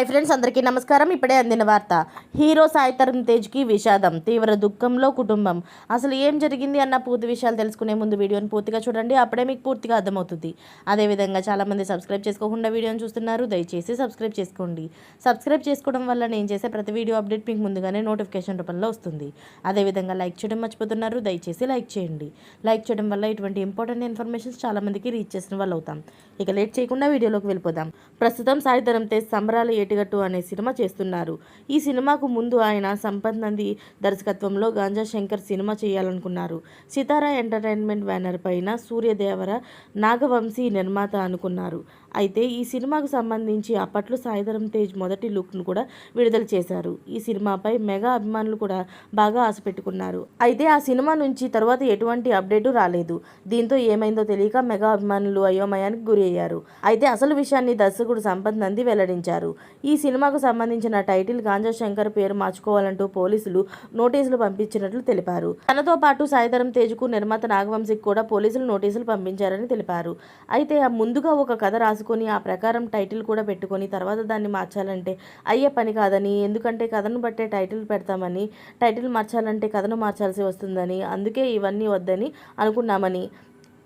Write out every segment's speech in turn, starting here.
Hi friends అందరికీ నమస్కారం. ఇప్పుడే అందిన వార్త. హీరో సాయి తరుణ్ తేజ్కి విషాదం తీవ్ర దుఃఖంలో కుటుంబం. అసలు ఏం జరిగింది అన్న పూర్తి విషయాలు తెలుసుకునే ముందు వీడియోని పూర్తిగా చూడండి. అప్పుడే మీకు పూర్తిగా అర్థమవుతుంది. అదేవిధంగా చాలామంది సబ్స్క్రైబ్ చేసుకోకుండా వీడియోని చూస్తున్నారు. దయచేసి సబ్స్క్రైబ్ చేసుకోండి. సబ్స్క్రైబ్ చేసుకోవడం వల్ల నేను చేసే ప్రతి వీడియో అప్డేట్ మీకు ముందుగానే నోటిఫికేషన్ రూపంలో వస్తుంది. అదేవిధంగా లైక్ చేయడం మర్చిపోతున్నారు. దయచేసి లైక్ చేయండి. లైక్ చేయడం వల్ల ఇటువంటి ఇంపార్టెంట్ ఇన్ఫర్మేషన్స్ చాలామందికి రీచ్ చేసిన వాళ్ళు అవుతాం ఇక లేట్ చేయకుండా వీడియోలోకి వెళ్ళిపోదాం. ప్రస్తుతం సాయి ధరం తేజ్ సంబరాలు ఏటిగట్టు అనే సినిమా చేస్తున్నారు. ఈ సినిమాకు ముందు ఆయన సంపత్ నంది దర్శకత్వంలో గాంజా శంకర్ సినిమా చేయాలనుకున్నారు. సితారా ఎంటర్టైన్మెంట్ బ్యానర్ పైన సూర్యదేవర నాగవంశీ నిర్మాత అనుకున్నారు. అయితే ఈ సినిమాకు సంబంధించి అప్పట్లో సాయిధరం తేజ్ మొదటి లుక్ను కూడా విడుదల చేశారు. ఈ సినిమాపై మెగా అభిమానులు కూడా బాగా ఆశ పెట్టుకున్నారు. అయితే ఆ సినిమా నుంచి తర్వాత ఎటువంటి అప్డేటు రాలేదు. దీంతో ఏమైందో తెలియక మెగా అభిమానులు అయోమయానికి గురి అయ్యారు అయితే అసలు విషయాన్ని దర్శకుడు సంపత్ నంది వెల్లడించారు. ఈ సినిమాకు సంబంధించిన టైటిల్ గాంజా శంకర్ పేరు మార్చుకోవాలంటూ పోలీసులు నోటీసులు పంపించినట్లు తెలిపారు. తనతో పాటు సాయిధరం తేజ్కు నిర్మాత నాగవంశీకి కూడా పోలీసులు నోటీసులు పంపించారని తెలిపారు. అయితే ముందుగా ఒక కథ రాసుకొని ఆ ప్రకారం టైటిల్ కూడా పెట్టుకొని తర్వాత దాన్ని మార్చాలంటే అయ్యే పని కాదని ఎందుకంటే కథను బట్టే టైటిల్ పెడతామని టైటిల్ మార్చాలంటే కథను మార్చాల్సి వస్తుందని అందుకే ఇవన్నీ వద్దని అనుకున్నామని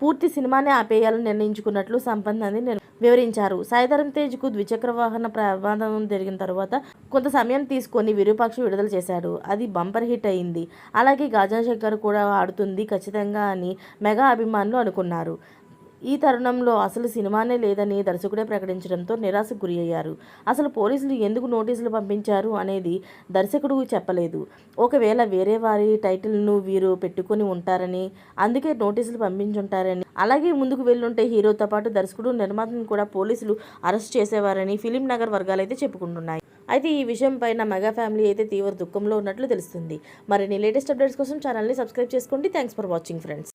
పూర్తి సినిమానే ఆపేయాలని నిర్ణయించుకున్నట్లు సంపత్ నంది వివరించారు. సాయిధరం తేజ్కు ద్విచక్ర వాహన ప్రమాదం జరిగిన తర్వాత కొంత సమయం తీసుకొని విరూపాక్ష విడుదల చేశాడు. అది బంపర్ హిట్ అయింది. అలాగే గాజా శంకర్ కూడా ఆడుతుంది ఖచ్చితంగా అని మెగా అభిమానులు అనుకున్నారు. ఈ తరుణంలో అసలు సినిమానే లేదని దర్శకుడే ప్రకటించడంతో నిరాశకు గురి అయ్యారు అసలు పోలీసులు ఎందుకు నోటీసులు పంపించారు అనేది దర్శకుడు చెప్పలేదు. ఒకవేళ వేరే వారి టైటిల్ను వీరు పెట్టుకొని ఉంటారని అందుకే నోటీసులు పంపించుంటారని అలాగే ముందుకు వెళ్ళుంటే హీరోతో పాటు దర్శకుడు నిర్మాతను కూడా పోలీసులు అరెస్ట్ చేసేవారని ఫిలిం నగర్ వర్గాలైతే చెప్పుకుంటున్నాయి. అయితే ఈ విషయం పైన మెగా ఫ్యామిలీ అయితే తీవ్ర దుఃఖంలో ఉన్నట్లు తెలుస్తుంది. మరిన్ని లేటెస్ట్ అప్డేట్స్ కోసం ఛానల్ని సబ్స్క్రైబ్ చేసుకోండి. Thanks for watching friends.